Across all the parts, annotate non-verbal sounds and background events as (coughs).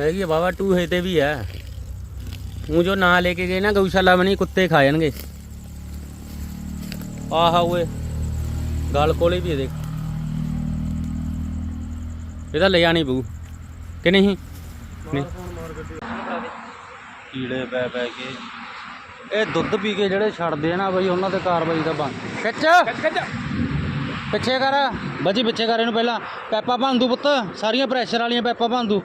ਹੈਗੀ ਬਾਬਾ ਟੂਹੇ ਤੇ ਵੀ ਹੈ ਉਹ ਜੋ ਨਾਂ ਲੈ ਕੇ ਗਏ ਨਾ, ਗਊਸ਼ਾਲਾ ਬਣੀ, ਕੁੱਤੇ ਖਾ ਜਾਣਗੇ। ਆਹਾ ਓਏ, ਗਲ ਕੋਲੇ ਵੀ ਦੇਖ। ਇਹਦਾ ਲੈ ਜਾਣੀ ਬੂ ਕਿ ਨਹੀਂ? ਕੀੜੇ ਪੈ ਪੈ ਕੇ। ਇਹ ਦੁੱਧ ਪੀ ਕੇ ਜਿਹੜੇ ਛੱਡਦੇ ਆ ਨਾ ਬਈ, ਉਹਨਾਂ ਤੇ ਕਾਰਵਾਈ ਦਾ ਬੰਦ। ਖਿੱਚ! ਪਿੱਛੇ ਕਰ, ਬੱਜੀ ਪਿੱਛੇ ਕਰ ਇਹਨੂੰ ਪਹਿਲਾਂ। ਪੈਪਾ ਭੰਦੂ ਪੁੱਤ, ਸਾਰੀਆਂ ਪ੍ਰੈਸ਼ਰ ਵਾਲੀਆਂ ਪੈਪਾ ਭੰਦੂ।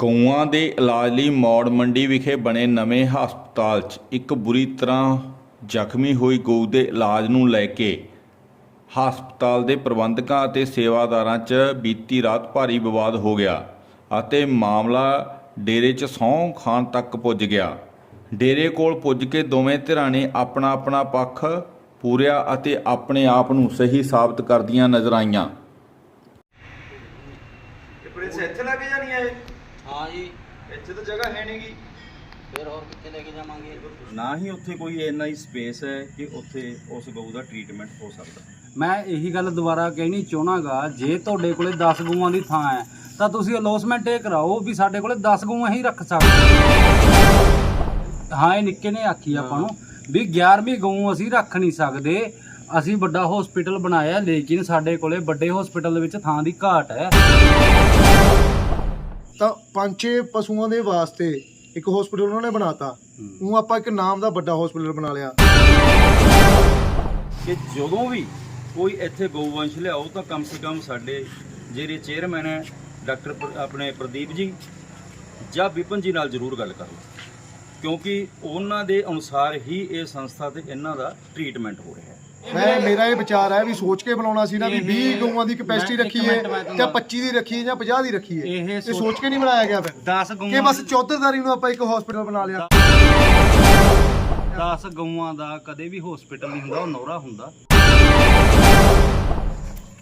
ਗਊਆਂ ਦੇ ਇਲਾਜ ਲਈ ਮੌੜ ਮੰਡੀ ਵਿਖੇ ਬਣੇ ਨਵੇਂ ਹਸਪਤਾਲ 'ਚ ਇੱਕ ਬੁਰੀ ਤਰ੍ਹਾਂ ਜ਼ਖਮੀ ਹੋਈ ਗਊ ਦੇ ਇਲਾਜ ਨੂੰ ਲੈ ਕੇ ਹਸਪਤਾਲ ਦੇ ਪ੍ਰਬੰਧਕਾਂ ਅਤੇ ਸੇਵਾਦਾਰਾਂ 'ਚ ਬੀਤੀ ਰਾਤ ਭਾਰੀ ਵਿਵਾਦ ਹੋ ਗਿਆ ਅਤੇ ਮਾਮਲਾ ਡੇਰੇ 'ਚ ਸਹੁੰ ਖਾਨ ਤੱਕ ਪੁੱਜ ਗਿਆ। ਡੇਰੇ ਕੋਲ ਪੁੱਜ ਕੇ ਦੋਵੇਂ ਧਿਰਾਂ ਨੇ ਆਪਣਾ ਆਪਣਾ ਪੱਖ ਪੂਰਿਆ ਅਤੇ ਆਪਣੇ ਆਪ ਨੂੰ ਸਹੀ ਸਾਬਤ ਕਰਦੀਆਂ ਨਜ਼ਰ ਆਈਆਂ। ਇਹ ਪ੍ਰਿੰਸ ਇੱਥੇ ਲੈ ਕੇ ਜਾਣੀ ਹੈ ਹਾਂ ਜੀ। ਇੱਥੇ ਤਾਂ ਜਗ੍ਹਾ ਹੈ ਨਹੀਂਗੀ ਫਿਰ ਹੋਰ ਕਿੱਥੇ ਲੈ ਕੇ ਜਾਵਾਂਗੇ? ਨਾ ਹੀ ਉੱਥੇ ਕੋਈ ਇੰਨਾ ਹੀ ਸਪੇਸ ਹੈ ਕਿ ਉੱਥੇ ਉਸ ਗਊ ਦਾ ਟ੍ਰੀਟਮੈਂਟ ਹੋ ਸਕਦਾ। ਮੈਂ ਇਹੀ ਗੱਲ ਦੁਬਾਰਾ ਕਹਿਣੀ ਚਾਹਣਾਗਾ ਜੇ ਤੁਹਾਡੇ ਕੋਲੇ 10 ਗਊਆਂ ਦੀ ਥਾਂ ਹੈ ਤਾਂ ਤੁਸੀਂ ਅਲੋਸਮੈਂਟ ਇਹ ਕਰਾਓ ਵੀ ਸਾਡੇ ਕੋਲੇ 10 ਗਊਆਂ ਹੀ ਰੱਖ ਸਕਦੇ ਹਾਂ ਇਹ ਨਿੱਕੇ ਨੇ ਆਖੀ ਆਪਾਂ ਨੂੰ। ਵੀ 11ਵੀਂ ਗਊ ਅਸੀਂ ਰੱਖ ਨਹੀਂ ਸਕਦੇ। ਅਸੀਂ ਵੱਡਾ ਹਸਪੀਟਲ ਬਣਾਇਆ ਲੇਕਿਨ ਸਾਡੇ ਕੋਲੇ ਵੱਡੇ ਹਸਪੀਟਲ ਦੇ ਵਿੱਚ ਥਾਂ ਦੀ ਘਾਟ ਹੈ। ਤਾਂ ਪੰਜ ਛੇ ਪਸ਼ੂਆਂ ਦੇ ਵਾਸਤੇ ਇੱਕ ਹਸਪੀਟਲ ਉਹਨਾਂ ਨੇ ਬਣਾਤਾ। ਉਹ ਆਪਾਂ ਇੱਕ ਨਾਮ ਦਾ ਵੱਡਾ ਹਸਪੀਟਲ ਬਣਾ ਲਿਆ। ਕਿ ਜਦੋਂ ਵੀ ਕੋਈ ਇੱਥੇ ਗਊਵੰਸ਼ ਲਿਆਓ ਤਾਂ ਕਮ ਸੇ ਕਮ ਸਾਡੇ ਜਿਹੜੇ ਚੇਅਰਮੈਨ ਹੈ ਡਾਕਟਰ ਆਪਣੇ ਪ੍ਰਦੀਪ ਜੀ ਜਾਂ ਵਿਪਨ ਜੀ ਨਾਲ ਜ਼ਰੂਰ ਗੱਲ ਕਰੋ। ਕਿਉਂਕਿ ਉਹਨਾਂ ਦੇ ਅਨੁਸਾਰ ਹੀ ਇਹ ਸੰਸਥਾ ਤੇ ਇਹਨਾਂ ਦਾ ਟ੍ਰੀਟਮੈਂਟ ਹੋ ਰਿਹਾ ਹੈ। ਮੈਂ ਮੇਰਾ ਇਹ ਵਿਚਾਰ ਹੈ ਵੀ ਸੋਚ ਕੇ ਬਣਾਉਣਾ ਸੀ ਨਾ ਵੀ 20 ਗਊਆਂ ਦੀ ਕਪੈਸਿਟੀ ਮੈਂ- ਰੱਖੀ ਇੱਕ ਹੈ ਮਿੰਟ ਮੈਂ ਜਾਂ ਤੁਹਾਨੂੰ 25 ਦੀ ਰੱਖੀ ਹੈ ਜਾਂ 50 ਦੀ ਰੱਖੀ ਹੈ ਇਹ ਸੋਚ- ਕੇ ਨਹੀਂ ਬਣਾਇਆ ਗਿਆ ਫਿਰ। 10 ਕਿ ਗਊਆਂ ਬਸ ਚੌਧਰਦਾਰੀ ਨੂੰ ਆਪਾਂ ਇੱਕ ਹਸਪੀਟਲ ਬਣਾ ਲਿਆ। 10 ਗਊਆਂ ਦਾ ਕਦੇ ਵੀ ਹਸਪੀਟਲ ਨਹੀਂ ਹੁੰਦਾ ਉਹ ਨੌਰਾ ਹੁੰਦਾ।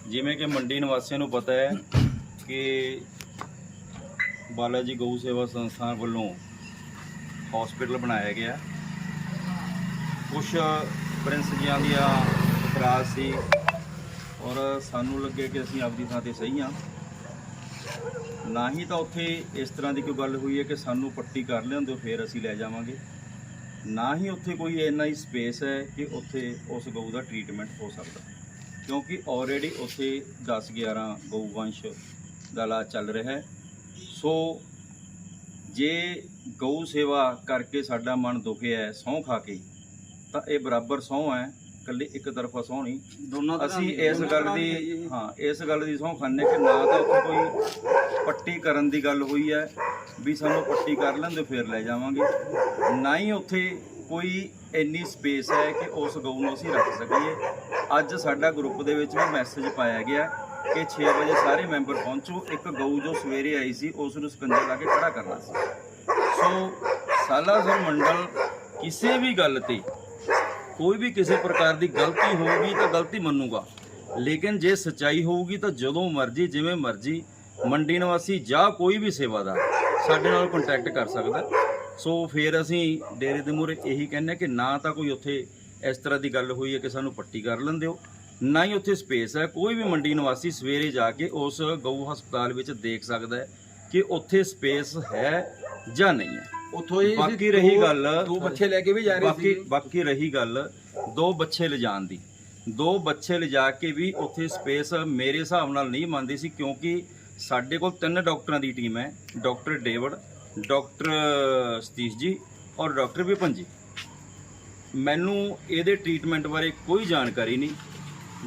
ਜਿਵੇਂ ਕਿ ਮੰਡੀ ਨਿਵਾਸੀਆਂ ਨੂੰ ਪਤਾ ਹੈ ਕਿ ਬਾਲਾ ਜੀ ਗਊ ਸੇਵਾ ਸੰਸਥਾਨ ਵੱਲੋਂ ਹਸਪੀਟਲ ਬਣਾਇਆ ਗਿਆ। ਕੁਝ ਪ੍ਰਿੰਸ ਜੀਆਂ ਦੀਆਂ ਇਤਰਾਜ਼ ਸੀ ਔਰ ਸਾਨੂੰ ਲੱਗੇ ਕਿ ਅਸੀਂ ਆਪਦੀ ਥਾਂ ਤੇ ਸਹੀ ਹਾਂ। ਨਾ ਹੀ ਤਾਂ ਉੱਥੇ ਇਸ ਤਰ੍ਹਾਂ ਦੀ ਕੋਈ ਗੱਲ ਹੋਈ ਹੈ ਕਿ ਸਾਨੂੰ ਪੱਟੀ ਕਰ ਲਿਆਉਂਦੇ, ਫਿਰ ਅਸੀਂ ਲੈ ਜਾਵਾਂਗੇ। ਨਾ ਹੀ ਉੱਥੇ ਕੋਈ ਇੰਨਾ ਹੀ ਸਪੇਸ ਹੈ ਕਿ ਉੱਥੇ ਉਸ ਗਊ ਦਾ ਟ੍ਰੀਟਮੈਂਟ ਹੋ ਸਕਦਾ। ਕਿਉਂਕਿ ਆਲਰੇਡੀ ਉੱਥੇ 10 11 ਗਊ ਵੰਸ਼ ਦਾ ਇਲਾਜ ਚੱਲ ਰਿਹਾ ਹੈ। ਸੋ ਜੇ ਗਊ ਸੇਵਾ ਕਰਕੇ ਸਾਡਾ ਮਨ ਦੁਖਿਆ ਹੈ ਸਹੁੰ ਖਾ ਕੇ। ਤਾਂ ਇਹ ਬਰਾਬਰ ਸਹੁੰ ਹੈ ਇਕੱਲੀ ਇੱਕ ਤਰਫਾ ਸਹੁੰ ਨਹੀਂ। ਦੋਨੋਂ ਅਸੀਂ ਇਸ ਗੱਲ ਦੀ ਹਾਂ ਇਸ ਗੱਲ ਦੀ ਸਹੁੰ ਖਾਂਦੇ ਕਿ ਨਾ ਤਾਂ ਉੱਥੇ ਕੋਈ ਪੱਟੀ ਕਰਨ ਦੀ ਗੱਲ ਹੋਈ ਹੈ ਵੀ ਸਾਨੂੰ ਪੱਟੀ ਕਰ ਲੈਂਦੇ ਫਿਰ ਲੈ ਜਾਵਾਂਗੇ। ਨਾ ਹੀ ਉੱਥੇ ਕੋਈ ਇੰਨੀ ਸਪੇਸ ਹੈ ਕਿ ਉਸ ਗਊ ਨੂੰ ਅਸੀਂ ਰੱਖ ਸਕੀਏ। ਅੱਜ ਸਾਡਾ ਗਰੁੱਪ ਦੇ ਵਿੱਚ ਵੀ ਮੈਸੇਜ ਪਾਇਆ ਗਿਆ ਕਿ 6 ਵਜੇ ਸਾਰੇ ਮੈਂਬਰ ਪਹੁੰਚੋ। ਇੱਕ ਗਊ ਜੋ ਸਵੇਰੇ ਆਈ ਸੀ ਉਸ ਨੂੰ ਸਕੰਜਾ ਲਾ ਕੇ ਖੜਾ ਕਰਨਾ ਸੀ। ਸੋ ਸਾਲਾਸਰ ਮੰਡਲ, ਕਿਸੇ ਵੀ ਗੱਲ ਤੇ ਕੋਈ ਵੀ ਕਿਸੇ ਪ੍ਰਕਾਰ ਦੀ ਗਲਤੀ ਹੋਊਗੀ ਤਾਂ ਗਲਤੀ ਮੰਨੂਗਾ। ਲੇਕਿਨ ਜੇ ਸਚਾਈ ਹੋਊਗੀ ਤਾਂ ਜਦੋਂ ਮਰਜ਼ੀ, ਜਿਵੇਂ ਮਰਜ਼ੀ ਮੰਡੀ ਨਿਵਾਸੀ ਜਾਂ ਕੋਈ ਵੀ ਸੇਵਾਦਾਰ ਸਾਡੇ ਨਾਲ ਕੰਟੈਕਟ ਕਰ ਸਕਦਾ। ਸੋ ਫਿਰ ਅਸੀਂ ਡੇਰੇ ਦੇ ਮੂਹਰੇ ਇਹੀ ਕਹਿੰਦੇ ਹਾਂ ਕਿ ਨਾ ਤਾਂ ਕੋਈ ਉੱਥੇ ਇਸ ਤਰ੍ਹਾਂ ਦੀ ਗੱਲ ਹੋਈ ਹੈ ਕਿ ਸਾਨੂੰ ਪੱਟੀ ਕਰ ਲੈਂਦੇ ਹੋ, ਨਾ ਹੀ ਉੱਥੇ ਸਪੇਸ ਹੈ। ਕੋਈ ਵੀ ਮੰਡੀ ਨਿਵਾਸੀ ਸਵੇਰੇ ਜਾ ਕੇ ਉਸ ਗਊ ਹਸਪਤਾਲ ਵਿੱਚ ਦੇਖ ਸਕਦਾ ਹੈ ਕਿ ਉੱਥੇ ਸਪੇਸ ਹੈ ਜਾਂ ਨਹੀਂ ਹੈ। ਉੱਥੋਂ ਹੀ ਬਾਕੀ ਰਹੀ ਗੱਲ ਦੋ ਬੱਚੇ ਲੈ ਕੇ ਵੀ ਜਾ ਰਹੇ ਬਾਕੀ ਸੀ ਬਾਕੀ ਰਹੀ ਗੱਲ ਦੋ ਬੱਚੇ ਲਿਜਾਣ ਦੀ। ਦੋ ਬੱਚੇ ਲਿਜਾ ਕੇ ਵੀ ਉੱਥੇ ਸਪੇਸ ਮੇਰੇ ਹਿਸਾਬ ਨਾਲ ਨਹੀਂ ਮੰਨਦੀ ਸੀ ਕਿਉਂਕਿ ਸਾਡੇ ਕੋਲ ਤਿੰਨ ਡਾਕਟਰਾਂ ਦੀ ਟੀਮ ਹੈ। Doctor David doctor Satish ji ਔਰ ਡਾਕਟਰ ਵਿਪਨ ਜੀ। ਮੈਨੂੰ ਇਹਦੇ ਟ੍ਰੀਟਮੈਂਟ ਬਾਰੇ ਕੋਈ ਜਾਣਕਾਰੀ ਨਹੀਂ।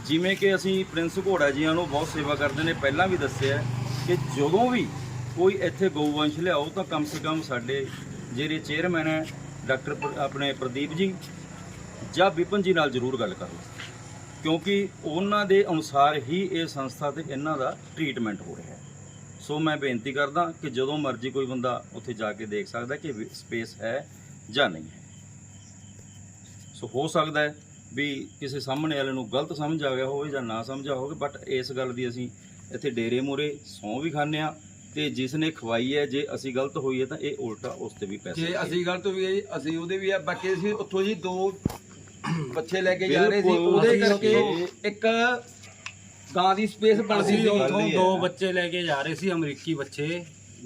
ਜਿਵੇਂ ਕਿ ਅਸੀਂ ਪ੍ਰਿੰਸ ਘੋੜਾ ਜੀਆਂ ਨੂੰ ਬਹੁਤ ਸੇਵਾ ਕਰਦੇ ਨੇ ਪਹਿਲਾਂ ਵੀ ਦੱਸਿਆ ਕਿ ਜਦੋਂ ਵੀ ਕੋਈ ਇੱਥੇ ਗਊਵੰਸ਼ ਲਿਆਓ ਤਾਂ ਕਮ ਸੇ ਕਮ ਸਾਡੇ ਜਿਹੜੇ ਚੇਅਰਮੈਨ ਹੈ, ਡਾਕਟਰ ਆਪਣੇ ਪ੍ਰਦੀਪ ਜੀ ਜਾਂ ਵਿਪਨ ਜੀ ਨਾਲ ਜ਼ਰੂਰ ਗੱਲ ਕਰੋ। ਕਿਉਂਕਿ ਉਹਨਾਂ ਦੇ ਅਨੁਸਾਰ ਹੀ ਇਹ ਸੰਸਥਾ ਤੇ ਇਹਨਾਂ ਦਾ ਟ੍ਰੀਟਮੈਂਟ ਹੋ ਰਿਹਾ ਹੈ। ਸੋ ਮੈਂ ਬੇਨਤੀ ਕਰਦਾ ਕਿ ਜਦੋਂ ਮਰਜ਼ੀ ਕੋਈ ਬੰਦਾ ਉੱਥੇ ਜਾ ਕੇ ਦੇਖ ਸਕਦਾ ਕਿ ਸਪੇਸ ਹੈ ਜਾਂ ਨਹੀਂ ਹੈ। ਸੋ ਹੋ ਸਕਦਾ ਹੈ ਵੀ ਕਿਸੇ ਸਾਹਮਣੇ ਵਾਲੇ ਨੂੰ ਗਲਤ ਸਮਝ ਆ ਗਿਆ ਹੋਵੇ ਜਾਂ ਨਾ ਸਮਝਿਆ ਹੋਵੇ ਬਟ ਇਸ ਗੱਲ ਦੀ ਅਸੀਂ ਇੱਥੇ ਡੇਰੇ ਮੂਰੇ ਸੌਂ ਵੀ ਖਾਂਦੇ ਆ ਤੇ ਜਿਸ ਨੇ ਖਵਾਈ ਹੈ ਜੇ ਅਸੀਂ ਗਲਤ ਹੋਈ ਹੈ ਤਾਂ ਇਹ ਉਲਟਾ ਉਸ ਤੇ ਵੀ ਪੈਸੇ ਜੇ ਅਸੀਂ ਗਲਤ ਵੀ ਗਏ ਅਸੀਂ ਉਹਦੇ ਵੀ ਆ। ਬਾਕੀ ਅਸੀਂ ਉੱਥੋਂ ਜੀ ਦੋ ਬੱਚੇ ਲੈ ਕੇ ਜਾ ਰਹੇ ਸੀ ਬਿਲਕੁਲ, ਉਹਦੇ ਅਸੀਂ ਕਰਕੇ ਉੱਥੋਂ- ਇੱਕ ਗਾਂ ਦੀ ਸਪੇਸ ਬਣਦੀ ਸੀ। ਉੱਥੋਂ ਦੋ ਬੱਚੇ ਲੈ ਕੇ ਜਾ ਰਹੇ ਸੀ ਅਮਰੀਕੀ ਬੱਚੇ।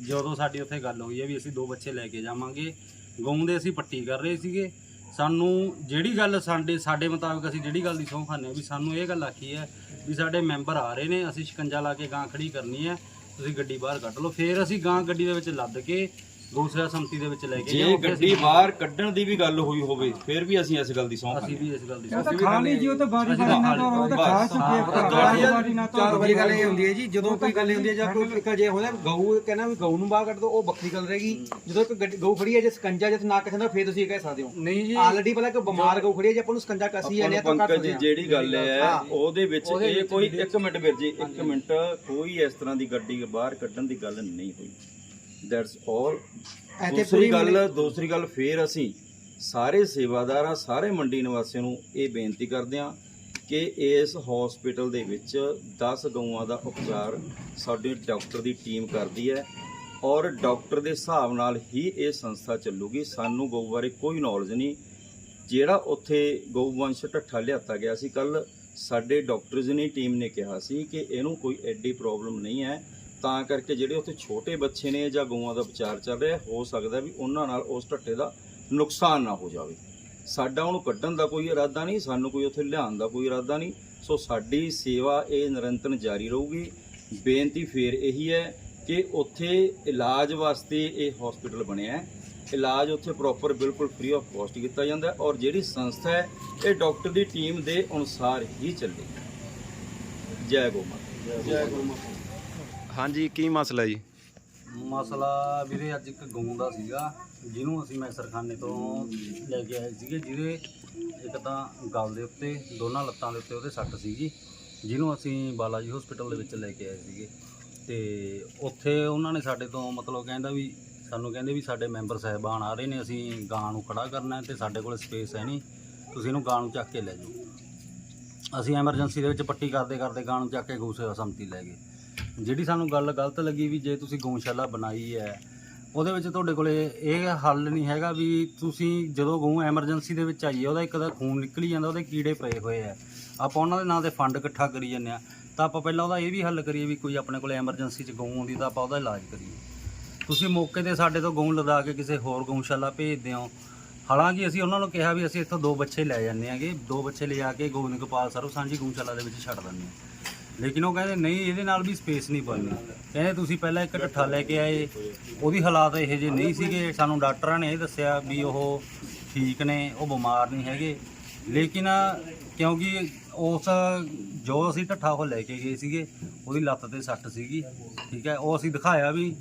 ਜਦੋਂ ਸਾਡੀ ਉੱਥੇ ਗੱਲ ਹੋਈ ਹੈ ਵੀ ਅਸੀਂ ਦੋ ਬੱਚੇ ਲੈ ਕੇ ਜਾਵਾਂਗੇ ਗਊ ਦੇ ਅਸੀਂ ਪੱਟੀ ਕਰ ਰਹੇ ਸੀਗੇ। ਸਾਨੂੰ ਜਿਹੜੀ ਗੱਲ ਸਾਡੇ ਸਾਡੇ ਮੁਤਾਬਕ ਅਸੀਂ ਜਿਹੜੀ ਗੱਲ ਦੀ ਸਹੁੰ ਖਾਂਦੇ ਹਾਂ ਵੀ ਸਾਨੂੰ ਇਹ ਗੱਲ ਆਖੀ ਹੈ ਵੀ ਸਾਡੇ ਮੈਂਬਰ ਆ ਰਹੇ ਨੇ ਅਸੀਂ ਸ਼ਿਕੰਜਾ ਲਾ ਕੇ ਗਾਂ ਖੜੀ ਕਰਨੀ ਹੈ। ਤੁਸੀਂ ਗੱਡੀ ਬਾਹਰ ਕੱਢ ਲਓ। ਫੇਰ ਅਸੀਂ ਗਾਂ ਗੱਡੀ ਦੇ ਵਿੱਚ ਲੱਦ ਕੇ ਗਊਸਰਾ ਸੰਮਤੀ ਦੇ ਵਿੱਚ ਲੈ ਕੇ ਜੇ ਗੱਡੀ ਬਾਹਰ ਕੱਢਣ ਦੀ ਵੀ ਗੱਲ ਹੋਈ ਹੋਵੇ ਫਿਰ ਵੀ ਅਸੀਂ ਇਸ ਗੱਲ ਦੀ ਸਹੁੰ ਅਸੀਂ ਵੀ ਇਸ ਗੱਲ ਦੀ ਸਹੁੰ ਖਾਲੀ ਜੀ ਉਹ ਤਾਂ ਬਾਰੀ ਬਾਰੀ ਨਾਲ ਤਾਂ ਉਹ ਤਾਂ ਖਾ ਚੁੱਕੇ ਬਾਰੀ ਬਾਰੀ ਨਾਲ ਤਾਂ ਚਾਰ ਵਾਰੀ ਗੱਲ ਇਹ ਹੁੰਦੀ ਹੈ ਜੀ ਜਦੋਂ ਕੋਈ ਗੱਲ ਹੁੰਦੀ ਹੈ ਜਾਂ ਕੋਈ ਇੱਕ ਜੇ ਹੋਇਆ ਗਊ ਕਹਿੰਦਾ ਵੀ ਗਊ ਨੂੰ ਬਾਹਰ ਕੱਢ ਦੋ ਉਹ ਵੱਖਰੀ ਗੱਲ ਰਹੇਗੀ। ਜਦੋਂ ਇੱਕ ਗੱਡੀ- ਗਊ ਖੜੀ ਹੈ ਜੇ ਸਕੰਜਾ ਜੇ ਨਾ ਕਿਸੇ ਦਾ ਫੇਰ ਤੁਸੀਂ ਇਹ ਕਹਿ ਸਕਦੇ ਹੋ। ਨਹੀਂ ਜੀ। ਆਲਰੇਡੀ ਪਹਿਲਾਂ ਇੱਕ ਬਿਮਾਰ ਗਊ ਖੜੀ ਹੈ ਜੇ ਆਪਾਂ ਨੂੰ ਸਕੰਜਾ ਕਸੀ ਜਾਂਦੇ ਆ ਤਾਂ ਕੱਟ ਪੰਕਜ ਜੀ ਜਿਹੜੀ ਗੱਲ ਹੈ ਉਹਦੇ ਵਿੱਚ ਇਹ ਕੋਈ ਇੱਕ ਮਿੰਟ ਵੀਰ ਜੀ ਇੱਕ ਮਿੰਟ ਕੋਈ ਇਸ ਤਰ੍ਹਾਂ ਦੀ ਗੱਡੀ ਬਾਹਰ ਕੱਢਣ ਦੀ ਗੱਲ ਨਹੀਂ ਹੋਈ। ਦੈਟਸ ਆਲ ਦੂਸਰੀ ਪੂਰੀ ਗੱਲ ਦੂਸਰੀ ਗੱਲ ਫੇਰ ਅਸੀਂ ਸਾਰੇ ਸੇਵਾਦਾਰਾਂ ਸਾਰੇ ਮੰਡੀ ਨਿਵਾਸੀਆਂ ਨੂੰ ਇਹ ਬੇਨਤੀ ਕਰਦੇ ਹਾਂ ਕਿ ਇਸ ਹਸਪੀਟਲ ਦੇ ਵਿੱਚ 10 ਗਊਆਂ ਦਾ ਉਪਚਾਰ ਸਾਡੀ ਡਾਕਟਰ ਦੀ ਟੀਮ ਕਰਦੀ ਹੈ ਔਰ ਡਾਕਟਰ ਦੇ ਹਿਸਾਬ ਨਾਲ ਹੀ ਇਹ ਸੰਸਥਾ ਚੱਲੂਗੀ। ਸਾਨੂੰ ਗਊ ਬਾਰੇ ਕੋਈ ਨੌਲੇਜ ਨਹੀਂ। ਜਿਹੜਾ ਉੱਥੇ ਗਊਵੰਸ਼ ਢੱਠਾ ਲਿਆਤਾ ਗਿਆ ਸੀ ਕੱਲ ਸਾਡੇ ਡਾਕਟਰਸ ਨੇ ਟੀਮ ਨੇ ਕਿਹਾ ਸੀ ਕਿ ਇਹਨੂੰ ਕੋਈ ਐਡੀ ਪ੍ਰੋਬਲਮ ਨਹੀਂ ਹੈ। ਤਾਂ ਕਰਕੇ ਜਿਹੜੇ ਉੱਥੇ ਛੋਟੇ ਬੱਚੇ ਨੇ ਜਾਂ ਗਊਆਂ ਦਾ ਵਿਚਾਰ ਚੱਲ ਰਿਹਾ, ਹੋ ਸਕਦਾ ਵੀ ਉਹਨਾਂ ਨਾਲ ਉਸ ਢੱਟੇ ਦਾ ਨੁਕਸਾਨ ਨਾ ਹੋ ਜਾਵੇ। ਸਾਡਾ ਉਹਨੂੰ ਕੱਢਣ ਦਾ ਕੋਈ ਇਰਾਦਾ ਨਹੀਂ, ਸਾਨੂੰ ਕੋਈ ਉੱਥੇ ਲਿਆਉਣ ਦਾ ਕੋਈ ਇਰਾਦਾ ਨਹੀਂ। ਸੋ ਸਾਡੀ ਸੇਵਾ ਇਹ ਨਿਰੰਤਰ ਜਾਰੀ ਰਹੂਗੀ। ਬੇਨਤੀ ਫੇਰ ਇਹੀ ਹੈ ਕਿ ਉੱਥੇ ਇਲਾਜ ਵਾਸਤੇ ਇਹ ਹਸਪੀਟਲ ਬਣਿਆ ਹੈ। ਇਲਾਜ ਉੱਥੇ ਪ੍ਰੋਪਰ ਬਿਲਕੁਲ ਫ੍ਰੀ ਆਫ ਕਾਸਟ ਕੀਤਾ ਜਾਂਦਾ ਔਰ ਜਿਹੜੀ ਸੰਸਥਾ ਹੈ, ਇਹ ਡਾਕਟਰ ਦੀ ਟੀਮ ਦੇ ਅਨੁਸਾਰ ਹੀ ਚੱਲੇਗੀ। ਜੈ ਗੋ ਮਾਤਾ ਹਾਂਜੀ, ਕੀ ਮਸਲਾ ਜੀ? ਮਸਲਾ ਵੀਰੇ ਅੱਜ ਇੱਕ ਗਊ ਦਾ ਸੀਗਾ, ਜਿਹਨੂੰ ਅਸੀਂ ਮੈਸਰਖਾਨੇ ਤੋਂ ਲੈ ਕੇ ਆਏ ਸੀਗੇ, ਜਿਹਦੇ ਇੱਕ ਤਾਂ ਗਲ ਦੇ ਉੱਤੇ, ਦੋਨਾਂ ਲੱਤਾਂ ਦੇ ਉੱਤੇ ਉਹਦੇ ਸੱਟ ਸੀਗੀ, ਜਿਹਨੂੰ ਅਸੀਂ ਬਾਲਾਜੀ ਹਸਪੀਟਲ ਦੇ ਵਿੱਚ ਲੈ ਕੇ ਆਏ ਸੀਗੇ। ਤੇ ਉੱਥੇ ਉਹਨਾਂ ਨੇ ਸਾਡੇ ਤੋਂ ਮਤਲਬ ਕਹਿੰਦਾ ਵੀ, ਸਾਨੂੰ ਕਹਿੰਦੇ ਵੀ ਸਾਡੇ ਮੈਂਬਰ ਸਾਹਿਬਾਨ ਆ ਰਹੇ ਨੇ, ਅਸੀਂ ਗਾਂ ਨੂੰ ਖੜਾ ਕਰਨਾ ਹੈ ਤੇ ਸਾਡੇ ਕੋਲ ਸਪੇਸ ਹੈ ਨਹੀਂ, ਤੁਸੀਂ ਇਹਨੂੰ ਗਾਂ ਨੂੰ ਚੱਕ ਕੇ ਲੈ ਜਾਓ। ਅਸੀਂ ਐਮਰਜੈਂਸੀ ਦੇ ਵਿੱਚ ਪੱਟੀ ਕਰਦੇ ਕਰਦੇ ਗਾਂ ਨੂੰ ਚੱਕ ਕੇ ਗਊ ਸੰਮਤੀ ਲੈ ਗਏ। ਜਿਹੜੀ ਸਾਨੂੰ ਗੱਲ ਗਲਤ ਲੱਗੀ ਵੀ ਜੇ ਤੁਸੀਂ ਗਊਸ਼ਾਲਾ ਬਣਾਈ ਹੈ, ਉਹਦੇ ਵਿੱਚ ਤੁਹਾਡੇ ਕੋਲੇ ਇਹ ਹੱਲ ਨਹੀਂ ਹੈਗਾ ਵੀ ਤੁਸੀਂ ਜਦੋਂ ਗਊ ਐਮਰਜੈਂਸੀ ਦੇ ਵਿੱਚ ਆਈਏ ਉਹਦਾ ਇੱਕ ਦਾ ਖੂਨ ਨਿਕਲੀ ਜਾਂਦਾ, ਉਹਦੇ ਕੀੜੇ ਪਏ ਹੋਏ ਆ ਆਪਾਂ ਉਹਨਾਂ ਦੇ ਨਾਂ ਤੇ ਫੰਡ ਇਕੱਠਾ ਕਰੀ ਜਾਂਦੇ ਆ ਤਾਂ ਆਪਾਂ ਪਹਿਲਾਂ ਉਹਦਾ ਇਹ ਵੀ ਹੱਲ ਕਰੀਏ ਵੀ ਕੋਈ ਆਪਣੇ ਕੋਲੇ ਐਮਰਜੈਂਸੀ 'ਚ ਗਊ ਆਉਂਦੀ ਤਾਂ ਆਪਾਂ ਉਹਦਾ ਇਲਾਜ ਕਰੀਏ। ਤੁਸੀਂ ਮੌਕੇ ਤੇ ਸਾਡੇ ਤੋਂ ਗਊ ਲਦਾ ਕੇ ਕਿਸੇ ਹੋਰ ਗਊਸ਼ਾਲਾ ਭੇਜਦੇ ਹੋ। ਹਾਲਾਂਕਿ ਅਸੀਂ ਉਹਨਾਂ ਨੂੰ ਕਿਹਾ ਵੀ ਅਸੀਂ ਇੱਥੋਂ ਦੋ ਬੱਚੇ ਲੈ ਜਾਂਦੇ ਆਂਗੇ ਦੋ ਬੱਚੇ ਲਿਆ ਕੇ ਗੋਬਿੰਦ ਗੋਪਾਲ ਸਰਵ ਸਾਂਝੀ ਗਊਸ਼ਾਲਾ ਦੇ ਵਿੱਚ ਛੱਡ ਦਿੰਦੇ ਹਾਂ। ਲੇਕਿਨ ਉਹ ਕਹਿੰਦੇ, ਨਹੀਂ, ਇਹਦੇ ਨਾਲ ਵੀ ਸਪੇਸ ਨਹੀਂ ਬਣਨੀ। ਕਹਿੰਦੇ, ਤੁਸੀਂ ਪਹਿਲਾਂ ਇੱਕ ਢੱਠਾ ਲੈ ਕੇ ਆਏ। ਉਹਦੀ ਹਾਲਾਤ ਇਹੋ ਜਿਹੇ ਨਹੀਂ ਸੀਗੇ। ਸਾਨੂੰ ਡਾਕਟਰਾਂ ਨੇ ਇਹ ਦੱਸਿਆ ਵੀ ਉਹ ਠੀਕ ਨੇ, ਉਹ ਬਿਮਾਰ ਨਹੀਂ ਹੈਗੇ। ਲੇਕਿਨ ਕਿਉਂਕਿ ਉਸ ਜੋ ਅਸੀਂ ਢੱਠਾ ਉਹ ਲੈ ਕੇ ਗਏ ਸੀਗੇ, ਉਹਦੀ ਲੱਤ ਤੇ ਸੱਟ ਸੀਗੀ। ਠੀਕ ਹੈ, ਉਹ ਅਸੀਂ ਦਿਖਾਇਆ ਵੀ,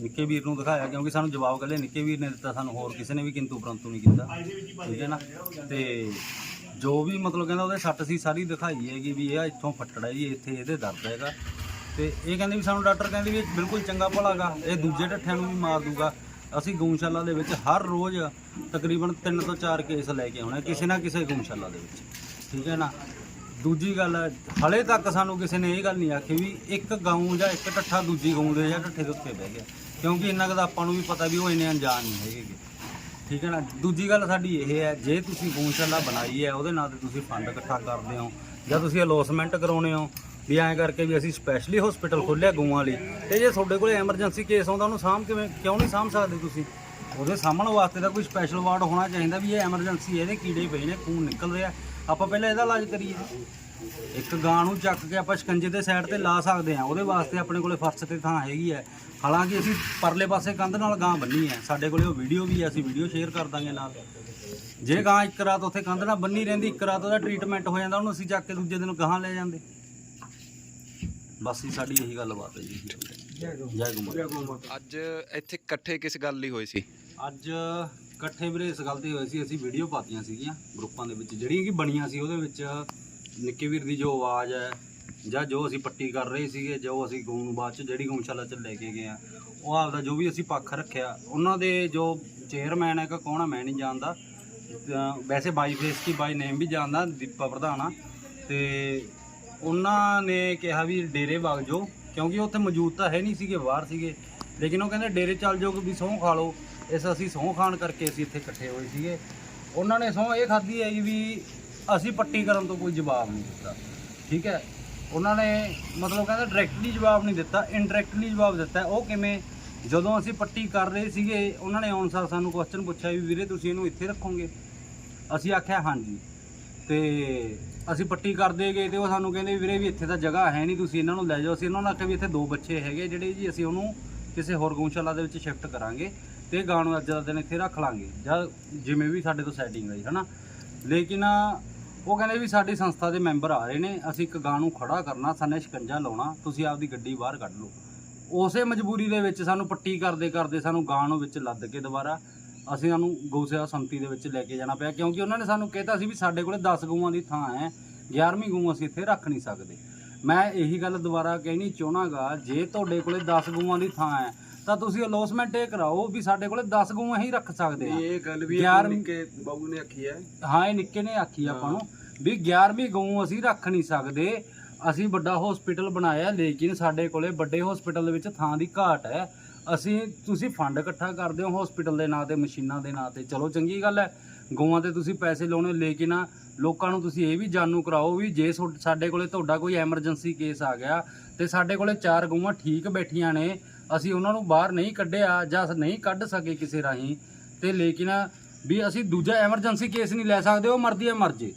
ਨਿੱਕੇ ਵੀਰ ਨੂੰ ਦਿਖਾਇਆ ਕਿਉਂਕਿ ਸਾਨੂੰ ਜਵਾਬ ਕੱਲੇ ਨਿੱਕੇ ਵੀਰ ਨੇ ਦਿੱਤਾ, ਸਾਨੂੰ ਹੋਰ ਕਿਸੇ ਨੇ ਵੀ ਕਿੰਤੂ ਪਰੰਤੂ ਨਹੀਂ ਕੀਤਾ। ਠੀਕ ਹੈ ਨਾ? ਤੇ ਜੋ ਵੀ ਮਤਲਬ ਕਹਿੰਦਾ ਉਹਦੇ ਸੱਟ ਸੀ, ਸਾਰੀ ਦਿਖਾਈ ਹੈਗੀ ਵੀ ਇਹ ਇੱਥੋਂ ਫੱਟੜ ਹੈ ਜੀ, ਇੱਥੇ ਇਹਦੇ ਦਰਦ ਹੈਗਾ। ਤੇ ਇਹ ਕਹਿੰਦੇ ਵੀ ਸਾਨੂੰ ਡਾਕਟਰ ਕਹਿੰਦੇ ਵੀ ਇਹ ਬਿਲਕੁਲ ਚੰਗਾ ਭਲਾਗਾ ਇਹ ਦੂਜੇ ਢੱਠਿਆਂ ਨੂੰ ਵੀ ਮਾਰ ਦੂਗਾ। ਅਸੀਂ ਗਊਸ਼ਾਲਾ ਦੇ ਵਿੱਚ ਹਰ ਰੋਜ਼ ਤਕਰੀਬਨ 3 ਤੋਂ 4 ਕੇਸ ਲੈ ਕੇ ਆਉਣੇ, ਕਿਸੇ ਨਾ ਕਿਸੇ ਗਊਸ਼ਾਲਾ ਦੇ ਵਿੱਚ। ਠੀਕ ਹੈ ਨਾ? ਦੂਜੀ ਗੱਲ, ਹਲੇ ਤੱਕ ਸਾਨੂੰ ਕਿਸੇ ਨੇ ਇਹ ਗੱਲ ਨਹੀਂ ਆਖੀ ਵੀ ਇੱਕ ਗਊ ਜਾਂ ਇੱਕ ਢੱਠਾ ਦੂਜੀ ਗਊ ਦੇ ਜਾਂ ਢੱਠੇ ਦੇ ਉੱਤੇ ਬਹਿ ਗਿਆ। ਕਿਉਂਕਿ ਇੰਨਾ ਕੁ ਤਾਂ ਆਪਾਂ ਨੂੰ ਵੀ ਪਤਾ ਵੀ ਉਹ ਇੰਨੇ ਅਣਜਾਣ ਨਹੀਂ ਹੈਗੇ। ਠੀਕ ਹੈ ਨਾ? ਦੂਜੀ ਗੱਲ ਸਾਡੀ ਇਹ ਹੈ, ਜੇ ਤੁਸੀਂ ਗਊਸ਼ਾਲਾ ਬਣਾਈ ਹੈ, ਉਹਦੇ ਨਾਲ ਤੇ ਤੁਸੀਂ ਫੰਡ ਇਕੱਠਾ ਕਰਦੇ ਹੋ, ਜਾਂ ਤੁਸੀਂ ਅਲੋਸਮੈਂਟ ਕਰਾਉਣੇ ਹੋ, ਵੀ ਐਂ ਕਰਕੇ ਵੀ ਅਸੀਂ ਸਪੈਸ਼ਲੀ ਹਸਪੀਟਲ ਖੋਲ੍ਹਿਆ ਗਊਆਂ ਲਈ, ਤੇ ਜੇ ਤੁਹਾਡੇ ਕੋਲ ਐਮਰਜੈਂਸੀ ਕੇਸ ਆਉਂਦਾ, ਉਹਨੂੰ ਸਾਂਭ ਕਿਵੇਂ, ਕਿਉਂ ਨਹੀਂ ਸਾਂਭ ਸਕਦੇ ਤੁਸੀਂ? ਉਹਦੇ ਸਾਹਮਣ ਵਾਸਤੇ ਤਾਂ ਕੋਈ ਸਪੈਸ਼ਲ ਵਾਰਡ ਹੋਣਾ ਚਾਹੀਦਾ ਵੀ ਇਹ ਐਮਰਜੈਂਸੀ ਇਹਦੇ ਕੀੜੇ ਪਏ ਨੇ, ਖੂਨ ਨਿਕਲ ਰਿਹਾ। ਆਪਾਂ ਪਹਿਲਾਂ ਇਹਦਾ ਇਲਾਜ ਕਰੀਏ। ਇੱਕ ਗਾਂ ਨੂੰ ਚੱਕ ਕੇ ਆਪਾਂ ਸ਼ਿਕੰਜੇ ਦੇ ਸਾਈਡ ਤੇ ਲਾ ਸਕਦੇ ਆ ਉਹਦੇ ਵਾਸਤੇ ਆਪਣੇ ਕੋਲੇ ਫਰਸ਼ ਤੇ ਥਾਂ ਹੈਗੀ ਹੈ। ਹਾਲਾਂਕਿ ਅਸੀਂ ਪਰਲੇ ਪਾਸੇ ਕੰਧ ਨਾਲ ਗਾਂ ਬੰਨੀ ਹੈ। ਸਾਡੇ ਕੋਲੇ ਉਹ ਵੀਡੀਓ ਵੀ ਹੈ ਅਸੀਂ ਵੀਡੀਓ ਸ਼ੇਅਰ ਕਰ ਦਾਂਗੇ ਨਾਲ। ਜੇ ਗਾਂ ਇੱਕ ਰਾਤ ਉੱਥੇ ਕੰਧ ਨਾਲ ਬੰਨੀ ਰਹਿੰਦੀ ਇੱਕ ਰਾਤ ਉਹਦਾ ਟ੍ਰੀਟਮੈਂਟ ਹੋ ਜਾਂਦਾ ਉਹਨੂੰ ਅਸੀਂ ਚੱਕ ਕੇ ਦੂਜੇ ਦਿਨ ਗਾਂ ਲੈ ਜਾਂਦੇ। ਬਸ ਜੀ ਸਾਡੀ ਇਹੀ ਗੱਲਬਾਤ ਹੈ ਜੀ। ਜੈ ਗੁਰੂ ਅੱਜ ਇੱਥੇ ਇਕੱਠੇ ਕਿਸ ਗੱਲ ਲਈ ਹੋਏ ਸੀ? ਅੱਜ ਇਕੱਠੇ ਵੀਰੇ ਇਸ ਗੱਲ ਤੇ ਹੋਏ ਸੀ ਅਸੀਂ ਵੀਡੀਓ ਪਾਤੀਆਂ ਸੀਗੀਆਂ ਗਰੁੱਪਾਂ ਦੇ ਵਿੱਚ ਜਿਹੜੀਆਂ ਕਿ ਬਣੀਆਂ ਸੀ ਉਹਦੇ ਵਿੱਚ ਨਿੱਕੇ ਵੀਰ ਦੀ ਜੋ ਆਵਾਜ਼ ਹੈ ਜਾਂ ਜੋ ਅਸੀਂ ਪੱਟੀ ਕਰ ਰਹੇ ਸੀਗੇ, ਜੋ ਅਸੀਂ ਗਊ ਨੂੰ ਬਾਅਦ ਚ ਜਿਹੜੀ ਗਊਸ਼ਾਲਾ ਚ ਲੈ ਕੇ ਗਏ ਆ, ਉਹ ਆਪਦਾ ਜੋ ਵੀ ਅਸੀਂ ਪੱਖ ਰੱਖਿਆ, ਉਹਨਾਂ ਦੇ ਜੋ ਚੇਅਰਮੈਨ ਹੈ ਕਿ ਕੌਣ ਆ, ਮੈਂ ਨਹੀਂ ਜਾਣਦਾ। ਅਹ ਵੈਸੇ ਬਾਈ ਫੇਸ ਕੀ, ਬਾਈ ਨੇਮ ਵੀ ਜਾਣਦਾ, ਦੀਪਾ ਪ੍ਰਧਾਨ ਆ। ਤੇ ਉਹਨਾਂ ਨੇ ਕਿਹਾ ਵੀ ਡੇਰੇ ਵਗ ਜਾਓ, ਕਿਉਂਕਿ ਉੱਥੇ ਮੌਜੂਦ ਤਾਂ ਹੈ ਨਹੀਂ ਸੀਗੇ, ਬਾਹਰ ਸੀਗੇ। ਲੇਕਿਨ ਉਹ ਕਹਿੰਦੇ ਡੇਰੇ ਚੱਲ ਜਾਓ ਕਿ ਵੀ ਸਹੁੰ ਖਾ ਲਓ। ਇਸ ਅਸੀਂ ਸਹੁੰ ਖਾਣ ਕਰਕੇ ਅਸੀਂ ਇੱਥੇ ਇਕੱਠੇ ਹੋਏ ਸੀਗੇ। ਉਹਨਾਂ ਨੇ ਸਹੁੰ ਇਹ ਖਾਧੀ ਹੈ ਜੀ ਵੀ ਅਸੀਂ ਪੱਟੀ ਕਰਨ ਤੋਂ ਕੋਈ ਜਵਾਬ ਨਹੀਂ ਦਿੱਤਾ। ਠੀਕ ਹੈ? ਉਹਨਾਂ ਨੇ ਮਤਲਬ ਕਹਿੰਦਾ ਡਾਇਰੈਕਟਲੀ ਜਵਾਬ ਨਹੀਂ ਦਿੱਤਾ ਇਨਡਾਇਰੈਕਟਲੀ ਜਵਾਬ ਦਿੱਤਾ। ਉਹ ਕਿਵੇਂ? ਜਦੋਂ ਅਸੀਂ ਪੱਟੀ ਕਰ ਰਹੇ ਸੀਗੇ, ਉਹਨਾਂ ਨੇ ਅਨਸਾਰ ਸਾਨੂੰ ਕੁਐਸਚਨ ਪੁੱਛਿਆ ਵੀ ਵੀਰੇ ਤੁਸੀਂ ਇਹਨੂੰ ਇੱਥੇ ਰੱਖੋਗੇ? ਅਸੀਂ ਆਖਿਆ ਹਾਂਜੀ। ਤੇ ਅਸੀਂ ਪੱਟੀ ਕਰਦੇ ਗਏ ਤੇ ਉਹ ਸਾਨੂੰ ਕਹਿੰਦੇ ਵੀਰੇ ਵੀ ਇੱਥੇ ਤਾਂ ਜਗ੍ਹਾ ਹੈ ਨਹੀਂ, ਤੁਸੀਂ ਇਹਨਾਂ ਨੂੰ ਲੈ ਜਾਓ। ਅਸੀਂ ਇਹਨਾਂ ਨੂੰ ਆਖਿਆ ਵੀ ਇੱਥੇ ਦੋ ਬੱਚੇ ਹੈਗੇ ਜਿਹੜੇ ਜੀ, ਅਸੀਂ ਉਹਨੂੰ ਕਿਸੇ ਹੋਰ ਗਊਸ਼ਾਲਾ ਦੇ ਵਿੱਚ ਸ਼ਿਫਟ ਕਰਾਂਗੇ ਤੇ ਗਾਂ ਨੂੰ ਅੱਜ ਦਾ ਦਿਨ ਇੱਥੇ ਰੱਖ ਲਾਂਗੇ। ਜਾਂ ਜਿਵੇਂ ਵੀ ਸਾਡੇ ਤੋਂ ਸੈਟਿੰਗ ਹੈ ਹਨਾ? ਲੇਕਿਨ ਉਹ ਕਹਿੰਦੇ ਵੀ ਸਾਡੀ ਸੰਸਥਾ ਦੇ ਮੈਂਬਰ ਆ ਰਹੇ ਨੇ, ਅਸੀਂ ਇੱਕ ਗਾਂ ਨੂੰ ਖੜਾ ਕਰਨਾ, ਸਾਨੇ ਸ਼ਿਕੰਜਾ ਲਾਉਣਾ, ਤੁਸੀਂ ਆਪਦੀ ਗੱਡੀ ਬਾਹਰ ਕੱਢ ਲਓ। ਉਸੇ ਮਜਬੂਰੀ ਦੇ ਵਿੱਚ ਸਾਨੂੰ ਪੱਟੀ ਕਰਦੇ ਕਰਦੇ ਸਾਨੂੰ ਗਾਂ ਨੂੰ ਵਿੱਚ ਲੱਦ ਕੇ ਦੁਬਾਰਾ ਅਸੀਂ ਸਾਨੂੰ ਗਊਸੇਵਾ ਸੰਮਤੀ ਦੇ ਵਿੱਚ ਲੈ ਕੇ ਜਾਣਾ ਪਿਆ, ਕਿਉਂਕਿ ਉਹਨਾਂ ਨੇ ਸਾਨੂੰ ਕਹਿਤਾ ਸੀ ਵੀ ਸਾਡੇ ਕੋਲੇ 10 ਗਊਆਂ ਦੀ ਥਾਂ ਹੈ 11ਵੀਂ ਗਊ ਅਸੀਂ ਇੱਥੇ ਰੱਖ ਨਹੀਂ ਸਕਦੇ। ਮੈਂ ਇਹੀ ਗੱਲ ਦੁਬਾਰਾ ਕਹਿਣੀ ਚਾਹਣਾਗਾ ਜੇ ਤੁਹਾਡੇ ਕੋਲੇ 10 ਗਊਆਂ ਦੀ ਥਾਂ ਹੈ ਤਾਂ ਤੁਸੀਂ ਅਲੋਸਮੈਂਟ ਇਹ ਕਰਾਓ ਵੀ ਸਾਡੇ ਕੋਲੇ 10 ਗਊਆਂ ਹੀ ਰੱਖ ਸਕਦੇ ਆ ਇਹ ਗੱਲ ਵੀ ਆਪਣੇ ਨਿੱਕੇ ਬਾਬੂ ਨੇ ਆਖੀ ਹੈ। ਹਾਂ ਇਹ ਨਿੱਕੇ ਨੇ ਆਖੀ ਆਪਾਂ ਨੂੰ ਵੀ 11ਵੀਂ ਗਊ ਅਸੀਂ ਰੱਖ ਨਹੀਂ ਸਕਦੇ। ਅਸੀਂ ਵੱਡਾ ਹਸਪੀਟਲ ਬਣਾਇਆ ਲੇਕਿਨ ਸਾਡੇ ਕੋਲੇ ਵੱਡੇ ਹਸਪੀਟਲ ਦੇ ਵਿੱਚ ਥਾਂ ਦੀ ਘਾਟ ਹੈ। ਅਸੀਂ ਤੁਸੀਂ ਫੰਡ ਇਕੱਠਾ ਕਰਦੇ ਹੋ ਹਸਪੀਟਲ ਦੇ ਨਾਂ ਤੇ ਮਸ਼ੀਨਾਂ ਦੇ ਨਾਂ ਤੇ। ਚਲੋ ਚੰਗੀ ਗੱਲ ਹੈ। ਗਊਆਂ ਤੇ ਤੁਸੀਂ ਪੈਸੇ ਲਾਉਣੇ ਲੇਕਿਨ ਲੋਕਾਂ ਨੂੰ ਤੁਸੀਂ ਇਹ ਵੀ ਜਾਣੂ ਕਰਾਓ ਵੀ ਜੇ ਸਾਡੇ ਕੋਲੇ ਤੁਹਾਡਾ ਕੋਈ ਐਮਰਜੈਂਸੀ ਕੇਸ ਆ ਗਿਆ ਤੇ ਸਾਡੇ ਕੋਲੇ ਚਾਰ ਗਊਆਂ ਠੀਕ ਬੈਠੀਆਂ ਨੇ ਅਸੀਂ ਉਹਨਾਂ ਨੂੰ ਬਾਹਰ ਨਹੀਂ ਕੱਢਿਆ ਜਾਂ ਨਹੀਂ ਕੱਢ ਸਕੇ ਕਿਸੇ ਰਾਹੀਂ, ਤੇ ਲੇਕਿਨ ਵੀ ਅਸੀਂ ਦੂਜਾ ਐਮਰਜੈਂਸੀ ਕੇਸ ਨਹੀਂ ਲੈ ਸਕਦੇ, ਉਹ ਮਰਦੀ ਹੈ, ਮਰ ਜੇ।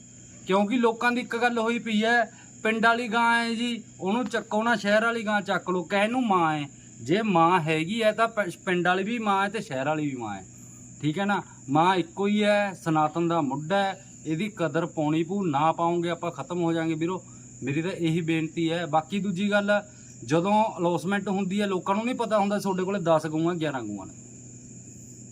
ਕਿਉਂਕਿ ਲੋਕਾਂ ਦੀ ਇੱਕ ਗੱਲ ਹੋਈ ਪਈ ਹੈ, ਪਿੰਡ ਵਾਲੀ ਗਾਂ ਹੈ ਜੀ, ਉਹਨੂੰ ਚੱਕੋ ਨਾ, ਸ਼ਹਿਰ ਵਾਲੀ ਗਾਂ ਚੱਕ ਲਓ ਕਹਿ ਨੂੰ ਮਾਂ ਹੈ। ਜੇ ਮਾਂ ਹੈਗੀ ਹੈ ਤਾਂ ਪਿੰਡ ਵਾਲੀ ਵੀ ਮਾਂ ਹੈ ਤੇ ਸ਼ਹਿਰ ਵਾਲੀ ਵੀ ਮਾਂ ਹੈ। ਠੀਕ ਹੈ ਨਾ? ਮਾਂ ਇੱਕੋ ਹੀ ਹੈ, ਸਨਾਤਨ ਦਾ ਮੁੱਢ ਹੈ, ਇਹਦੀ ਕਦਰ ਪਾਉਣੀ ਪੂ ਨਾ ਪਾਉਂਗੇ ਆਪਾਂ, ਖਤਮ ਹੋ ਜਾਾਂਗੇ ਵੀਰੋ। ਮੇਰੀ ਤਾਂ ਇਹੀ ਬੇਨਤੀ ਹੈ। ਬਾਕੀ ਦੂਜੀ ਗੱਲ ਜਦੋਂ ਅਲੋਸਮੈਂਟ ਹੁੰਦੀ ਹੈ, ਲੋਕਾਂ ਨੂੰ ਨਹੀਂ ਪਤਾ ਹੁੰਦਾ ਤੁਹਾਡੇ ਕੋਲੇ 10 ਗਊਆਂ 11 ਗਊਆਂ ਨੇ।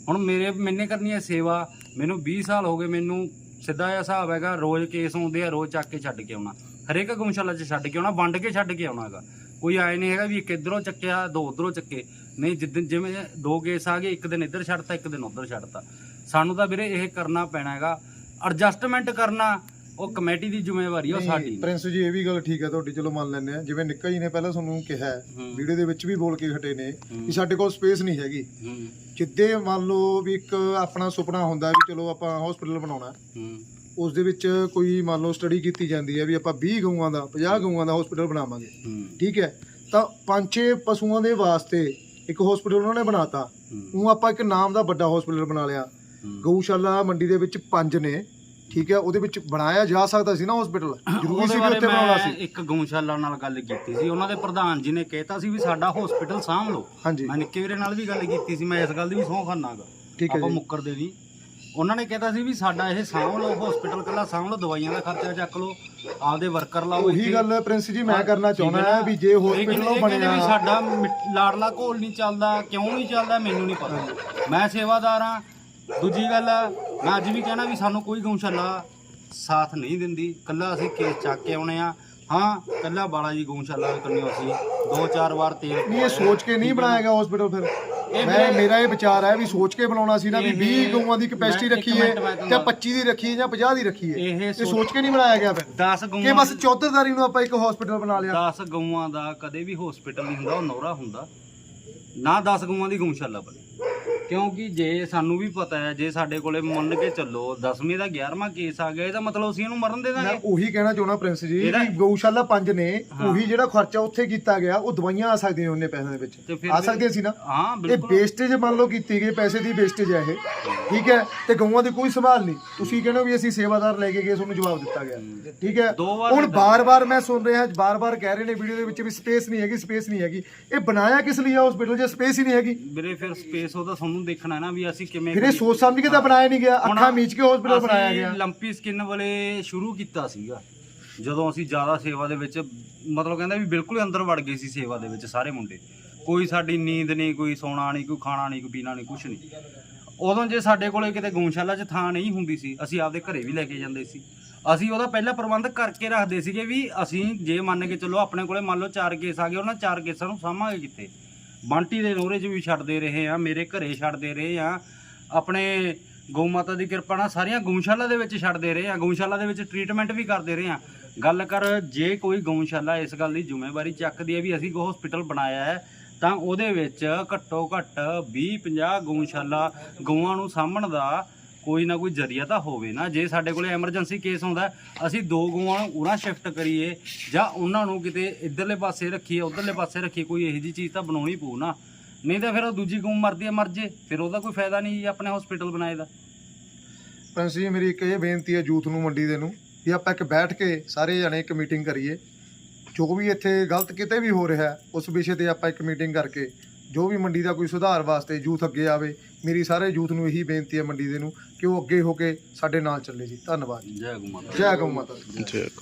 ਹੁਣ ਮੇਰੇ, ਮੈਨੇ ਕਰਨੀ ਹੈ ਸੇਵਾ, ਮੈਨੂੰ 20 ਸਾਲ ਹੋ ਗਏ, ਮੈਨੂੰ ਸਿੱਧਾ ਜਿਹਾ ਹਿਸਾਬ ਹੈਗਾ, ਰੋਜ਼ ਕੇਸ ਆਉਂਦੇ ਆ, ਰੋਜ਼ ਚੱਕ ਕੇ ਛੱਡ ਕੇ ਆਉਣਾ। ਹਰੇਕ ਗਊਸ਼ਾਲਾ 'ਚ ਛੱਡ ਕੇ ਆਉਣਾ, ਵੰਡ ਕੇ ਛੱਡ ਕੇ ਆਉਣਾ ਹੈਗਾ। ਕੋਈ ਆਏ ਨਹੀਂ ਹੈਗਾ ਵੀ ਇੱਕ ਇਧਰੋਂ ਚੱਕਿਆ, ਦੋ ਉਧਰੋਂ ਚੱਕੇ। ਨਹੀਂ ਜਿੱਦਣ ਜਿਵੇਂ ਦੋ ਕੇਸ ਆ ਗਏ, ਇੱਕ ਦਿਨ ਇੱਧਰ ਛੱਡਤਾ, ਇੱਕ ਦਿਨ ਉੱਧਰ ਛੱਡਤਾ। ਸਾਨੂੰ ਤਾਂ ਵੀਰੇ ਇਹ ਕਰਨਾ ਪੈਣਾ ਹੈਗਾ। ਐਡਜਸਟਮੈਂਟ ਕਰਨਾ ਉਹ ਕਮੇਟੀ ਦੀ ਜ਼ਿੰਮੇਵਾਰੀ ਆ ਉਹ ਸਾਡੀ ਨਹੀਂ। ਪ੍ਰਿੰਸ ਜੀ ਇਹ ਵੀ ਗੱਲ ਠੀਕ ਹੈ ਤੁਹਾਡੀ ਚਲੋ ਮੰਨ ਲੈਂਦੇ ਆ ਜਿਵੇਂ ਨਿੱਕਾ ਜੀ ਨੇ ਪਹਿਲਾਂ ਤੁਹਾਨੂੰ ਕਿਹਾ ਹੂੰ। ਵੀਡੀਓ ਦੇ ਵਿੱਚ ਵੀ ਬੋਲ ਕੇ ਹਟੇ ਨੇ। ਕਿ ਸਾਡੇ ਕੋਲ ਸਪੇਸ ਨਹੀਂ ਹੈਗੀ ਹੂੰ ਜਿੱਦੇ ਮੰਨ ਲਓ ਵੀ ਇੱਕ ਆਪਣਾ ਸੁਪਨਾ ਹੁੰਦਾ ਵੀ ਚਲੋ ਆਪਾਂ ਹਸਪੀਟਲ ਬਣਾਉਣਾ ਹੂੰ ਉਸ ਦੇ ਵਿੱਚ ਕੋਈ ਮੰਨ ਲਓ ਸਟੱਡੀ ਕੀਤੀ ਜਾਂਦੀ ਹੈ ਵੀ ਆਪਾਂ 20 ਗਊਆਂ ਦਾ 50 ਗਊਆਂ ਦਾ ਹਸਪੀਟਲ ਬਣਾਵਾਂਗੇ ਹੂੰ ਠੀਕ ਹੈ ਤਾਂ ਪੰਜ ਛੇ ਪਸ਼ੂਆਂ ਦੇ ਵਾਸਤੇ ਇੱਕ ਹਸਪੀਟਲ ਉਹਨਾਂ ਨੇ ਬਣਾਤਾ ਹੂੰ। ਉਹ ਆਪਾਂ ਇੱਕ ਨਾਮ ਦਾ ਵੱਡਾ ਹਸਪੀਟਲ ਬਣਾ ਲਿਆ ਹੂੰ। ਗਊਸ਼ਾਲਾ ਮੰਡੀ ਦੇ ਵਿੱਚ ਪੰਜ ਨੇ ਠੀਕ ਹੈ ਉਹਦੇ ਵਿੱਚ ਬਣਾਇਆ ਜਾ ਸਕਦਾ ਸੀ ਨਾ ਹਸਪੀਟਲ (coughs) ਜ਼ਰੂਰੀ ਸੀ ਬਾਰੇ ਉੱਥੇ ਬਣਾਉਣਾ ਸੀ। ਇੱਕ ਗਊਸ਼ਾਲਾ ਨਾਲ ਗੱਲ ਕੀਤੀ ਸੀ। ਉਹਨਾਂ ਦੇ ਪ੍ਰਧਾਨ ਜੀ ਨੇ ਕਹਿਤਾ ਸੀ ਵੀ ਸਾਡਾ ਹਸਪੀਟਲ ਸਾਂਭ ਲਓ। ਹਾਂਜੀ। ਮੈਂ ਨਿੱਕੇ ਵੀਰੇ ਨਾਲ ਵੀ ਗੱਲ ਕੀਤੀ ਸੀ ਮੈਂ ਇਸ ਗੱਲ ਦੀ ਵੀ ਸਹੁੰ ਖਾਨਾਗਾ ਠੀਕ ਹੈ ਆਪਾਂ। ਮੁੱਕਰਦੇ ਨਹੀਂ ਉਹਨਾਂ ਨੇ ਕਹਿਤਾ ਸੀ ਵੀ ਸਾਡਾ ਇਹ ਸਾਂਭ ਲਓ ਹਸਪੀਟਲ ਕੱਲਾ ਸਾਂਭ ਲਓ ਦਵਾਈਆਂ ਦਾ ਖਰਚਾ ਚੱਕ ਲਓ ਆਪਦੇ ਵਰਕਰ ਲਾਓ ਉਹੀ। ਗੱਲ ਪ੍ਰਿੰਸ ਜੀ ਮੈਂ ਕਰਨਾ ਚਾਹੁੰਦਾ ਵੀ ਜੇ ਹਸਪੀਟਲ ਬਣਿਆ ਸਾਡਾ ਲਾੜਲਾ ਘੋਲ ਨਹੀਂ ਚੱਲਦਾ ਕਿਉਂ ਨਹੀਂ ਚੱਲਦਾ ਮੈਨੂੰ ਨਹੀਂ ਪਤਾ। ਮੈਂ ਸੇਵਾਦਾਰ ਹਾਂ ਦੂਜੀ ਗੱਲ ਮੈਂ ਅੱਜ ਵੀ ਕਹਿਣਾ ਵੀ ਸਾਨੂੰ ਕੋਈ ਗਊਸ਼ਾਲਾ ਸਾਥ ਨਹੀਂ ਦਿੰਦੀ। ਕੱਲਾ ਅਸੀਂ ਕੇਸ ਚੱਕ ਕੇ ਆਉਣੇ ਆ। ਹਾਂ ਕੱਲਾ ਬਾਲਾ ਜੀ ਗਊਸ਼ਾਲਾ ਕਰਨੀ ਅਸੀਂ ਦੋ ਚਾਰ ਵਾਰ ਤੇਲ ਨਹੀਂ ਇਹ ਸੋਚ ਕੇ ਨਹੀਂ ਬਣਾਇਆ ਗਿਆ ਹਸਪੀਟਲ ਫਿਰ? ਮੈਂ ਮੇਰਾ ਇਹ ਵਿਚਾਰ ਹੈ ਵੀ ਸੋਚ ਕੇ ਬਣਾਉਣਾ ਸੀ ਨਾ ਵੀ ਇਹ- 20 ਗਊਆਂ ਦੀ ਕਪੈਸਿਟੀ ਮੈਂ- ਰੱਖੀ ਇੱਕ ਹੈ ਮਿੰਟ ਮੈਂ ਤੁਹਾਨੂੰ ਜਾਂ 25 ਦੀ ਰੱਖੀ ਹੈ ਜਾਂ 50 ਦੀ ਰੱਖੀ ਹੈ ਇਹ ਸੋਚ ਕੇ ਨਹੀਂ ਬਣਾਇਆ ਗਿਆ ਫਿਰ? 10 ਗਊਆਂ ਕਿ ਬਸ ਚੌਧਰਦਾਰੀ ਨੂੰ ਆਪਾਂ ਇੱਕ ਹਸਪੀਟਲ ਬਣਾ ਲਿਆ। 10 ਗਊਆਂ ਦਾ ਕਦੇ ਵੀ ਹਸਪੀਟਲ ਨਹੀਂ ਹੁੰਦਾ ਉਹ ਨੌਰਾ ਹੁੰਦਾ। ਨਾ 10 ਗਊਆਂ ਦੀ ਗਊਸ਼ਾਲਾ ਬਣੇ। ਕਿਉਂਕਿ ਜੇ ਸਾਨੂੰ ਵੀ ਪਤਾ ਹੈ ਜੇ ਸਾਡੇ ਕੋਲੇ ਮੰਨ ਕੇ ਚੱਲੋ 10ਵੀਂ ਦਾ 11ਵਾਂ ਕੇਸ ਆ ਗਿਆ ਇਹਦਾ ਮਤਲਬ ਅਸੀਂ ਇਹਨੂੰ ਮਰਨ ਦੇ ਮੈਂ ਦਾਂਗੇ। ਉਹੀ ਕਹਿਣਾ ਚਾਹੁੰਦਾ ਪ੍ਰਿੰਸ ਜੀ ਇਹਦਾ- ਵੀ ਗਊਸ਼ਾਲਾ ਪੰਜ ਨੇ ਹਾਂ। ਉਹੀ ਜਿਹੜਾ ਖਰਚਾ ਉੱਥੇ ਕੀਤਾ ਗਿਆ ਉਹ ਦਵਾਈਆਂ ਆ ਸਕਦੀਆਂ ਉਹਨੇ ਪੈਸਿਆਂ ਦੇ ਵਿੱਚ। ਫਿਰ ਆ ਵੀ- ਸਕਦੀਆਂ ਸੀ ਨਾ? ਹਾਂ ਇਹ ਬਿਲਕੁਲ। ਵੇਸਟੇਜ ਮੰਨ ਲਓ ਕੀਤੀ ਗਈ ਪੈਸੇ ਦੀ ਵੇਸਟੇਜ ਹੈ ਇਹ। ਠੀਕ ਹੈ? ਤੇ ਗਊਆਂ ਦੀ ਕੋਈ ਸੰਭਾਲ ਨਹੀਂ। ਤੁਸੀਂ ਕਹਿੰਦੇ ਹੋ ਵੀ ਅਸੀਂ ਸੇਵਾਦਾਰ ਲੈ ਕੇ ਗਏ ਤੁਹਾਨੂੰ ਜਵਾਬ ਦਿੱਤਾ ਗਿਆ। ਠੀਕ ਹੈ? ਦੋ ਵਾਰ ਹੁਣ ਦਿੱਤਾ। ਬਾਰ-ਬਾਰ ਮੈਂ ਸੁਣ ਰਿਹਾ ਬਾਰ-ਬਾਰ ਕਹਿ ਰਹੇ ਨੇ ਵੀਡੀਓ ਦੇ ਵਿੱਚ ਵੀ ਸਪੇਸ ਨਹੀਂ ਹੈਗੀ ਸਪੇਸ ਨਹੀਂ ਹੈਗੀ। ਇਹ ਬਣਾਇਆ ਕਿਸ ਲਈ ਆ ਹਸਪੀਟਲ ਜੇ ਸਪੇਸ ਹੀ ਨਹੀਂ ਹੈਗੀ। ਵੀਰੇ ਫਿਰ ਸਪੇਸ ਉਹਦਾ ਤੁਹਾਨੂੰ ਦੇਖਣਾ ਹੈ ਨਾ ਵੀ ਅਸੀਂ ਕਿਵੇਂ ਫਿਰ ਇਹ ਸੋਚ ਸਮਝ ਕੇ ਤਾਂ ਬਣਾਇਆ ਨਹੀਂ ਗਿਆ। ਅੱਖਾਂ ਮੀਚ ਕੇ ਹਸਪੀਟਲ ਬਣਾਇਆ ਗਿਆ। ਲੰਪੀ ਸਕਿਨ ਵਾਲੇ ਸ਼ੁਰੂ ਕੀਤਾ ਸੀਗਾ। ਜਦੋਂ ਅਸੀਂ ਜ਼ਿਆਦਾ ਸੇਵਾ ਦੇ ਵਿੱਚ ਮਤਲਬ ਕਹਿੰਦਾ ਵੀ ਬਿਲਕੁਲ ਹੀ ਅੰਦਰ ਵੜ ਗਏ ਸੀ ਸੇਵਾ ਦੇ ਵਿੱਚ ਸਾਰੇ ਮੁੰਡੇ। ਕੋਈ ਸਾਡੀ ਨੀਂਦ ਨਹੀਂ ਕੋਈ ਸੌਣਾ ਨਹੀਂ ਕੋਈ ਖਾਣਾ ਨਹੀਂ ਕੋਈ ਪੀਣਾ ਨਹੀਂ ਕੁਝ ਨਹੀਂ। ਉਦੋਂ ਜੇ ਸਾਡੇ ਕੋਲੇ ਕਿਤੇ ਗਊਸ਼ਾਲਾ 'ਚ ਥਾਂ ਨਹੀਂ ਹੁੰਦੀ ਸੀ ਅਸੀਂ ਆਪਦੇ ਘਰੇ ਵੀ ਲੈ ਕੇ ਜਾਂਦੇ ਸੀ। ਅਸੀਂ ਉਹਦਾ ਪਹਿਲਾਂ ਪ੍ਰਬੰਧ ਕਰਕੇ ਰੱਖਦੇ ਸੀਗੇ ਵੀ ਅਸੀਂ ਜੇ ਮੰਨ ਕੇ ਚੱਲੋ ਆਪਣੇ ਕੋਲੇ ਮੰਨ ਲਓ ਚਾਰ ਕੇਸ ਆ ਗਏ ਉਹਨਾਂ ਚਾਰ ਕੇਸਾਂ ਨੂੰ ਸਾਂਭਾਂਗੇ ਕਿੱਥੇ? ਬੰਟੀ ਦੇ ਨੋਰੇ 'ਚ ਵੀ ਛੱਡਦੇ ਰਹੇ ਆ, ਮੇਰੇ ਘਰੇ ਛੱਡਦੇ ਰਹੇ ਆ। ਆਪਣੇ ਗਊ ਮਾਤਾ ਦੀ ਕਿਰਪਾ ਨਾਲ ਸਾਰੀਆਂ ਗਊਸ਼ਾਲਾ ਦੇ ਵਿੱਚ ਛੱਡਦੇ ਰਹੇ ਆ, ਗਊਸ਼ਾਲਾ ਦੇ ਵਿੱਚ ਟ੍ਰੀਟਮੈਂਟ ਵੀ ਕਰਦੇ ਰਹੇ ਆ। ਗੱਲ ਕਰ, ਜੇ ਕੋਈ ਗਊਸ਼ਾਲਾ ਇਸ ਗੱਲ ਦੀ ਜ਼ਿੰਮੇਵਾਰੀ ਚੱਕਦੀ ਹੈ ਵੀ ਅਸੀਂ ਕੋ ਹਸਪੀਟਲ ਬਣਾਇਆ ਹੈ, ਤਾਂ ਉਹਦੇ ਵਿੱਚ ਘੱਟੋ ਘੱਟ 20 50 ਗਊਸ਼ਾਲਾ ਗਊਆਂ ਨੂੰ ਸਾਂਭਣ ਦਾ ਕੋਈ ਨਾ ਕੋਈ ਜਰੀਆ ਤਾਂ ਹੋਵੇ ਨਾ। ਜੇ ਸਾਡੇ ਕੋਲੇ ਐਮਰਜੈਂਸੀ ਕੇਸ ਆਉਂਦਾ ਅਸੀਂ ਦੋ ਗਊਆਂ ਨੂੰ ਉਰਾਂ ਸ਼ਿਫਟ ਕਰੀਏ, ਜਾਂ ਉਹਨਾਂ ਨੂੰ ਕਿਤੇ ਇਧਰਲੇ ਪਾਸੇ ਰੱਖੀਏ, ਉਧਰਲੇ ਪਾਸੇ ਰੱਖੀਏ, ਕੋਈ ਇਹੋ ਜਿਹੀ ਚੀਜ਼ ਤਾਂ ਬਣਾਉਣੀ ਪਊ ਨਾ। ਨਹੀਂ ਤਾਂ ਫਿਰ ਉਹ ਦੂਜੀ ਗਊ ਮਰਦੀ ਆ ਮਰ ਜੇ, ਫਿਰ ਉਹਦਾ ਕੋਈ ਫਾਇਦਾ ਨਹੀਂ ਜੀ ਆਪਣੇ ਹਸਪੀਟਲ ਬਣਾਏ ਦਾ। ਪ੍ਰਿੰਸ ਜੀ, ਮੇਰੀ ਇੱਕ ਇਹ ਬੇਨਤੀ ਹੈ ਯੂਥ ਨੂੰ, ਮੰਡੀ ਦੇ ਨੂੰ, ਵੀ ਆਪਾਂ ਇੱਕ ਬੈਠ ਕੇ ਸਾਰੇ ਜਣੇ ਇੱਕ ਮੀਟਿੰਗ ਕਰੀਏ। ਜੋ ਵੀ ਇੱਥੇ ਗਲਤ ਕਿਤੇ ਵੀ ਹੋ ਰਿਹਾ, ਉਸ ਵਿਸ਼ੇ ਤੇ ਆਪਾਂ ਇੱਕ ਮੀਟਿੰਗ ਕਰਕੇ, ਜੋ ਵੀ ਮੰਡੀ ਦਾ ਕੋਈ ਸੁਧਾਰ ਵਾਸਤੇ ਯੂਥ ਅੱਗੇ ਆਵੇ ਮੇਰੀ ਸਾਰੇ ਯੂਥ ਨੂੰ ਇਹੀ ਬੇਨਤੀ ਹੈ ਮੰਡੀ ਦੇ ਨੂੰ ਕਿ ਉਹ ਅੱਗੇ ਹੋ ਕੇ ਸਾਡੇ ਨਾਲ ਚੱਲੇ ਜੀ। ਧੰਨਵਾਦ ਜੈ। ਗਊ ਮਾਤਾ ਜੈ ਗਊ ਮਾਤਾ ਦੀ। ਠੀਕ